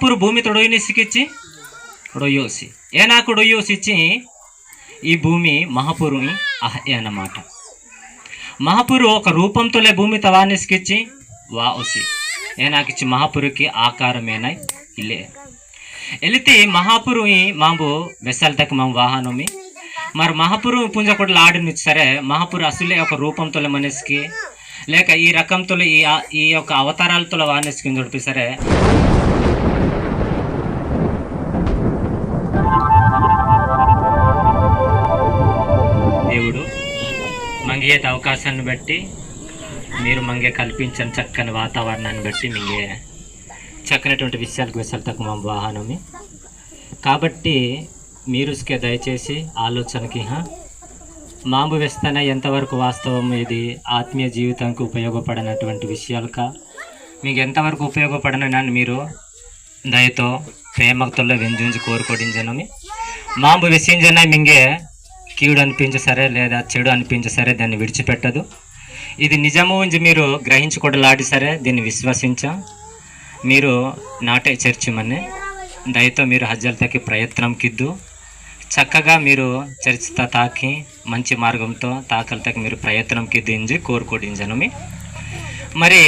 ಮಹಾಪುರು ಭೂಮಿ ತೊಡೊಯ್ನಿ ಸಿಕ್ಕಿಚ್ಚಿ రొయ్యోసి ఏ నాకు రొయ్యోసి ఇచ్చి ఈ భూమి మహాపురు అహే అన్నమాట మహాపురు ఒక రూపంతోలే భూమి తవానిస్కిచ్చి వా ఒసి ఏ నాకిచ్చి మహాపురుకి ఆకారమేనాయ్ ఇల్లే ఎలితి మహాపురు మాంబు వెసల్తకి మాం వాహనమి మరి మహాపురు పుంజకొడలు ఆడిని సరే మహాపురు అసలే ఒక రూపంతోలే మనిషికి లేక ఈ రకంతో ఈ ఈ యొక్క అవతారాలతో వానేసుకుని చూడిపి సరే మంగేది అవకాశాన్ని బట్టి మీరు మంగే కల్పించని చక్కని వాతావరణాన్ని బట్టి మింగే చక్కనటువంటి విషయాలకు వెసలుతకు మా వాహనమి. కాబట్టి మీరు దయచేసి ఆలోచనకి హా? మాంబు వేస్తేన ఎంతవరకు వాస్తవం ఇది? ఆత్మీయ జీవితానికి ఉపయోగపడినటువంటి విషయాలుక? మీకు ఎంతవరకు ఉపయోగపడనని మీరు దయతో ప్రేమతో వెంజుంచి కోరుకోడించనమి మాంబు విసింజన మింగే కీడు అనిపించే సరే లేదా చెడు అనిపించే సరే దాన్ని విడిచిపెట్టదు. ఇది నిజము ఉంచి మీరు గ్రహించుకోవడలాడి సరే దీన్ని విశ్వసించాం. మీరు నాటే చర్చమని దయతో మీరు హజ్జలతకి ప్రయత్నం కిద్దు. చక్కగా మీరు చర్చితో తాకి మంచి మార్గంతో తాకలతకి మీరు ప్రయత్నం కిద్దించి కోరుకోడించను మరి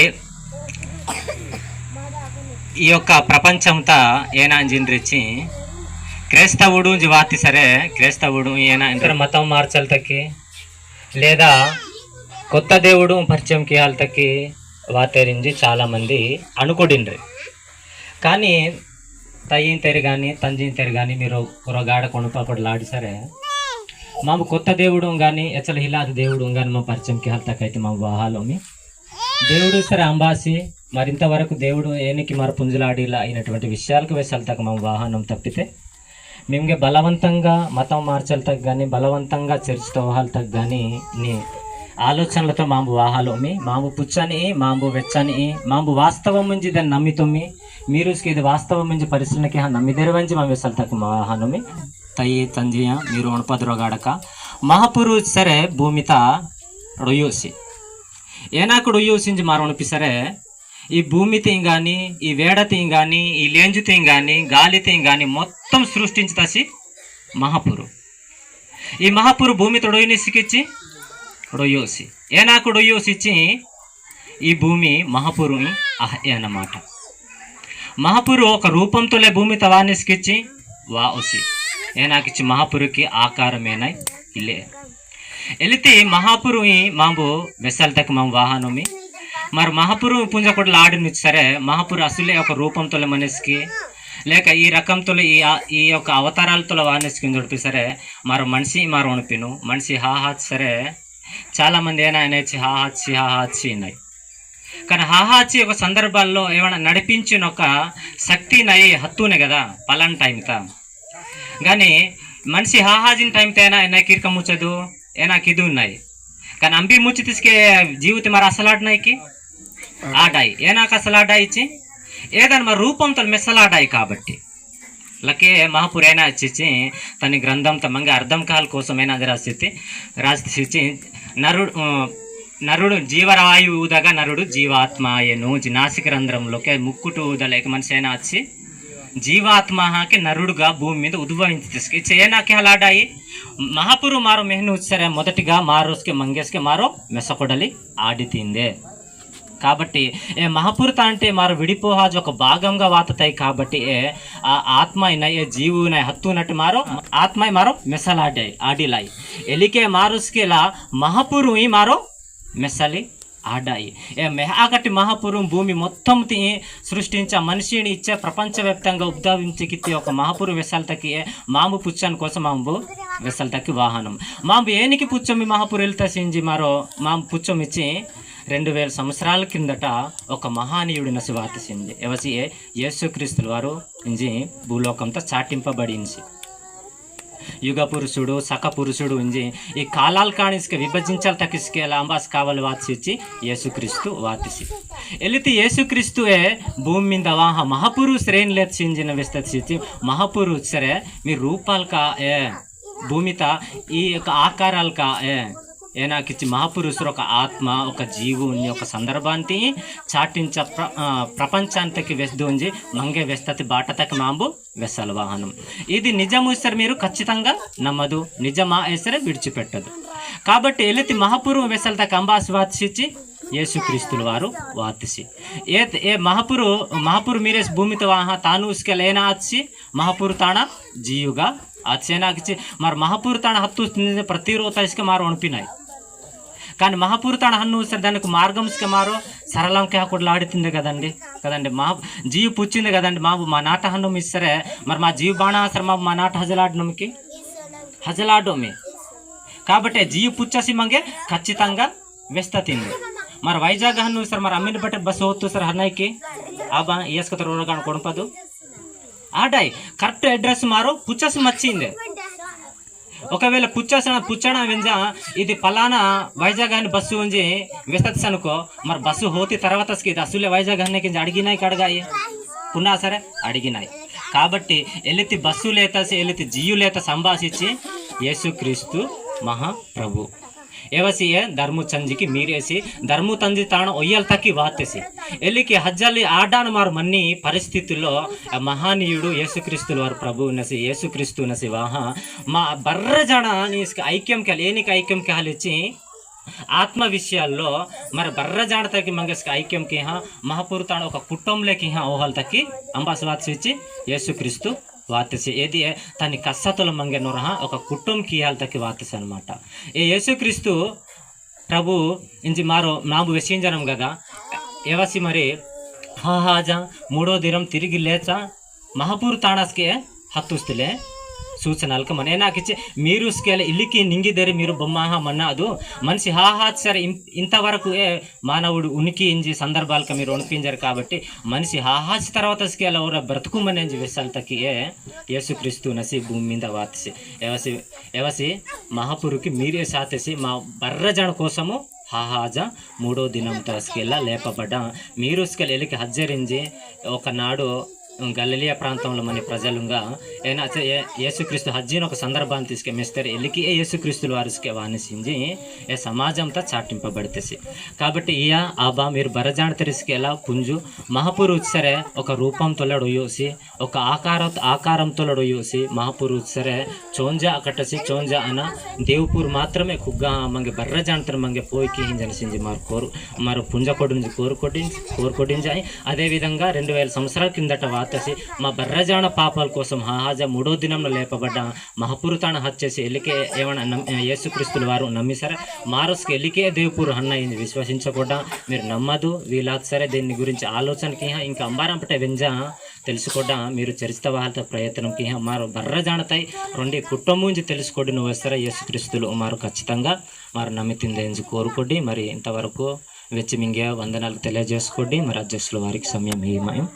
ఈ యొక్క ప్రపంచంతా ఏనా జిన్రిచ్చి క్రైస్తవుడు వాతి సరే క్రైస్తవుడు ఈయన ఇతర మతం మార్చలతకి లేదా కొత్త దేవుడు పరిచయం కియాలతకి వాతరించి చాలామంది అనుకోడిండ్రి. కానీ తయ్యిన తెరి కానీ తంజిన తెరి కానీ మీరు రొగాడ కొనుపాపడలాడి సరే మాకు కొత్త దేవుడు కానీ ఎచ్చల హిలాది దేవుడు కానీ మా పరిచయం కియాలతకైతే మా వాహాలోమి దేవుడు సరే అంబాసి మరింతవరకు దేవుడు ఏనికి మరి పుంజులాడిలా అయినటువంటి విషయాలకు వెసలుతక మా వాహనం తప్పితే మేముగే బలవంతంగా మతం మార్చలతకు కానీ బలవంతంగా చర్చితో తోహాలతకు కానీ నీ ఆలోచనలతో మాంబు వాహాలోమి మాంబు పుచ్చని మాంబు వెచ్చని మాంబు వాస్తవం నుంచి దాన్ని నమ్మితొమ్మి మీరు ఇది వాస్తవం నుంచి పరిశీలనకి నమ్మిదెరవంచి మా వెసలతకు మా వాహనమి తయ్యి తంజియ మీరు ఉణపదురోగాడక మహాపురు సరే భూమిత రొయ్యోసి ఏనాకుడు యూసించి మారొనిపిసరే ఈ భూమి తీయం కానీ ఈ వేడ తీం కానీ ఈ లేంజు తీం కానీ గాలి తీయం కానీ మొత్తం సృష్టించి తసి మహాపురు. ఈ మహాపురు భూమి తొడొయ్యని సిక్కిచ్చి రొయ్యోసి. ఏనాకు రొయ్యోసి ఈ భూమి మహాపురుని అహే అన్నమాట మహాపురు ఒక రూపంతోలే భూమి తవానిస్కిచ్చి వా ఒసి ఏనాకిచ్చి మహాపురుకి ఆకారమేనాయ్ ఇల్లే. ఎలితి మహాపురు మాంబు వెసల్తకు మాం వాహనమి మరి మహాపురు పుంజకొట్ల ఆడిని సరే మహాపురు అసలే ఒక రూపంతో మనిషికి లేక ఈ రకంతో ఈ ఈ యొక్క అవతారాలతో వానిస్కి దొడిపి సరే మరో మనిషి మరో అనిపిను మనిషి హాహాచి సరే చాలామంది ఏనా అనేసి హాహాచి హాహాచి అన్నాయి. కానీ హాహాచి ఒక సందర్భాల్లో ఏమైనా నడిపించిన ఒక శక్తి నై హత్తునే కదా పలాన్ టైంతా. కానీ మనిషి హాహాజిన్ టైంతో అయినా అయినా కీర్క ముచ్చదు ఏనా కిదు ఉన్నాయి. కానీ అంబి ముచ్చి తీసుకే జీవితం మరి అసలాడినాయికి? ఆడాయి ఏనాక అసలాడాయి ఇచ్చి? ఏదైనా మరి రూపంతో మెసలాడాయి కాబట్టి. లకే మహాపురు అయినా వచ్చి తన గ్రంథంతో మంగ అర్థం కాల కోసమైనా అది రాసి రాసి నరుడు నరుడు జీవరాయు ఊదగా నరుడు జీవాత్మాయను. నాసిక రంధ్రంలోకి ముక్కుటు ఊదలేక మనిషి అయినా వచ్చి జీవాత్మకి నరుడుగా భూమి మీద ఉద్భవించి తీసుకు చేయనాకి అలాడాయి మహాపురు మారో మెహను వచ్చారే మొదటిగా మారోస్కి మంగేస్కి మారో మెసకొడలి ఆడితిందే. కాబట్టి ఏ మహాపురత అంటే మారు విడిపోహాజ్ ఒక భాగంగా వాతతాయి కాబట్టి ఏ ఆ ఆత్మ అయిన ఏ జీవున హత్తునట్టు మారో ఆత్మ మారో మెసలాడాయి ఆడిలాయి. ఎలికే మారుస్కేలా మహాపురు ఈ మారో మెసలి ఆడాయి. ఏ మెహాగటి మహాపురం భూమి మొత్తం తి- సృష్టించే మనిషిని ఇచ్చే ప్రపంచవ్యాప్తంగా ఉద్భవించకిత్తి ఒక మహాపురు వెసల్తకి మాంబు పుచ్చని కోసం మాంబు వెసల్తకి వాహనం. మాంబు ఏనికి పుచ్చమి మహాపురు వెళ్తా సింజి మరో మాంబు పుచ్చమిచ్చి రెండు వేల సంవత్సరాల కిందట ఒక మహానీయుడిన శువార్త చెంది ఎవసి యేసుక్రీస్తుల వారు. ఇంజి భూలోకంతో చాటింపబడింది యుగ పురుషుడు సక పురుషుడు ఉంజి ఈ కాలాలు కాణిస్కి విభజించాలి తక్కిస్కి లాంబాస్ కావాలి వాతిచ్చి యేసుక్రీస్తు వాతిసి ఎలితి యేసుక్రీస్తువే భూమి మీద వాహ మహాపురు శ్రేణి లేదు సింజిన విస్తరించి మహాపురు సరే మీ రూపాలు కా ఏ? భూమిత ఈ యొక్క ఆకారాలు కా ఏ? ఏనాకిచ్చి మహాపురుషుడు ఒక ఆత్మ ఒక జీవుని ఒక సందర్భాన్ని చాటించ ప్ర ఆ, ప్రపంచాంతకి వెస్దూంజి మంగే వెస్తతి బాటతకి మాంబు వెసల వాహనం ఇది నిజము సరే మీరు ఖచ్చితంగా నమ్మదు నిజమా సరే విడిచిపెట్టదు కాబట్టి ఎలితి మహాపురు వెసలతకి అంబాసి వాతిసి యేసుక్రీస్తులు వారు వాతిసి ఏ ఏ మహాపురు మహాపురు మీరేస్ భూమితో వాహ తాను ఉస్కే లేనా ఆచి ಮಹಾಪುರು ತಾಣ ಜಿಯುಗ ಅದೇನಾಗಿಚ್ಚಿ మరి మహాపూర్ తాణ హత్తు ప్రతిరోజు ఇసుక మారు అనిపినాయి కానీ ಮಹಾಪುರುತಾಣ ಹಣ್ಣು దానికి మార్గంస్కి మారో సరళంకి కూడా ఆడుతుంది కదండి? కదండి మా జీవి పుచ్చింది కదండి మాబు మా నాట హన్ను ఇస్తారే మరి మా జీవి బాణాసర మాబు మా నాట హజలాడనంకి హజలాడోమి కాబట్టి జీవి పుచ్చసి మంగే ఖచ్చితంగా వ్యస్త తింది మరి వైజాగ్ హన్ను సార్ మరి అమ్మిన బట్టే బస్సు అవుతూ సార్ హన్నయ్యకి ఆ బా వేసుకుతారు కొనపదు? ఆడాయి కరెక్ట్ అడ్రస్ మారు పుచ్చసి మచ్చింది. ఒకవేళ పుచ్చసన పుచ్చణ వెంజ ఇది ఫలానా వైజాగ్ అని బస్సు ఉంచి వెస్తత్స్ అనుకో మరి బస్సు హోతి తర్వాత ఇది అసలే వైజాగ్ అన్నకి అడిగినాయి కడగాయి. పున్నా సరే అడిగినాయి. కాబట్టి ఎల్లితి బస్సు లేత ఎల్లితి జియు లేత సంభాషించి యేసుక్రీస్తు మహాప్రభు. ఏవసి ఏ? ధర్మ చంజికి మీరేసి ధర్మ తంది ತಾಣ ಒಯ್ಯಲ್ తక్కి వాతేసి. ఎల్లికి ಹಜ್ಜಲ್ಲಿ ಆಡಾನ ಮಾರು మన్ని పరిస్థితుల్లో మహానీయుడు యేసుక్రీస్తుల వారు ప్రభు నసి యేసుక్రీస్తు నసి వాహ మా బర్ర జన ఐక్యం కాలి ఏనికి ఐక్యం కాలిచ్చి ఆత్మ విషయాల్లో మరి బర్ర జాడ తగ్గి మంగస్కి ఐక్యంకి మహాపురు తాను ఒక కుటుంబంలోకి ఓహల్ తక్కి అంబాసువాత్సి ఇచ్చి యేసుక్రీస్తు ವಾತಿಸಿ ಎದೆ ತನ್ನ మంగే ಮಂಗೆ ఒక కుటుంబ కీయాల తక్కి ವಾತಿಸಿ అన్నమాట. ఏ యేసుక్రీస్తు ప్రభు ఇంచి మారో నాకు విషయం జనం కదా ఏవసి మరి హాజా మూడో దినం తిరిగి లేచ మహపూర్ తాణాస్కే హత్తుస్తులే. ಹತ್ತುಸ್ತಲೆ ಸೂಚನೆ ಅಲ್ಕ ಮನೆ ಏನಾಕಿಚ್ಚೆ మీరు స్కేల్ ఇల్లికి నింగిదేరి మీరు బొమ్మాహ మన్నా ಅದು మనిషి హా హా సరే ఇం- ఇంతవరకు ఏ మానవుడు ఉనికి ఇంజి సందర్భాలకు మీరు ఉనిపించారు కాబట్టి మనిషి హాహాచి తర్వాత స్కేల్ ಅವರ బ్రతుకు మనేంజి వెసల్తకి ఏ యేసుక్రీస్తు నసి భూమి మీద వాతిసి ఎవసి ఎవసి మహాపురుకి మీరే సాతేసి మా బర్రజన కోసము హాహాజ మూడో దినం తస్కెళ్ళ లేపబడ్డ మీరు స్కెల్ ఎలికి హజ్జరించి ఒకనాడు గల్లలియా ప్రాంతంలో మన ప్రజలుగా ఏనా యేసుక్రీస్తు హజ్జీని ఒక సందర్భాన్ని తీసుకెమిస్తారు ఎల్లికి యేసుక్రీస్తుల వారికే వానిసింది ఏ సమాజంతో చాటింపబడితేసి. కాబట్టి ఇయ ఆబా మీరు బరజాణ తెరిసికెలా పుంజు మహాపురు సరే ఒక రూపంతో యూసి ఒక ఆకార ఆకారంతోలడు యూసి మహాపురు సరే చోంజా అకటసి చోంజా అన దేవుపూర్ మాత్రమే కుగ్గా మంగే బర్రజాణతర మంగే పోయికి హింజనసింది మరి కోరు మరి పుంజ కొడించి కోరుకొట్టి కోరుకొట్టించాయి అదేవిధంగా రెండు వేల సంవత్సరాల కిందట వారు వాతసి మా బర్రజాణ పాపాల కోసం హాహాజ మూడో దినంలో లేపబడ్డ మహాపురుతాణ హత్యసి ఎల్లికే ఏమన్నా యేసుక్రీస్తులు వారు నమ్మిసరే మారస్కి ఎల్లికే దేవుపూర్ అన్న ఇది విశ్వసించకుండా మీరు నమ్మదు వీళ్ళకి సరే దీని గురించి ఆలోచనకి ఇంకా అంబారంపట వెంజ తెలుసుకోవడం మీరు చరిత్ర వాళ్ళ ప్రయత్నంకి మారు బర్ర జానతాయి రెండు కుటుంబం నుంచి తెలుసుకోండి నువ్వు వస్తారా యేసుక్రీస్తులు? మారు ఖచ్చితంగా మారు నమ్మితిందేంచి కోరుకోండి మరి ఇంతవరకు వెచ్చి మింగే వందనాలు తెలియజేసుకోండి మరి అధ్యక్షుల వారికి సమయం ఏమయం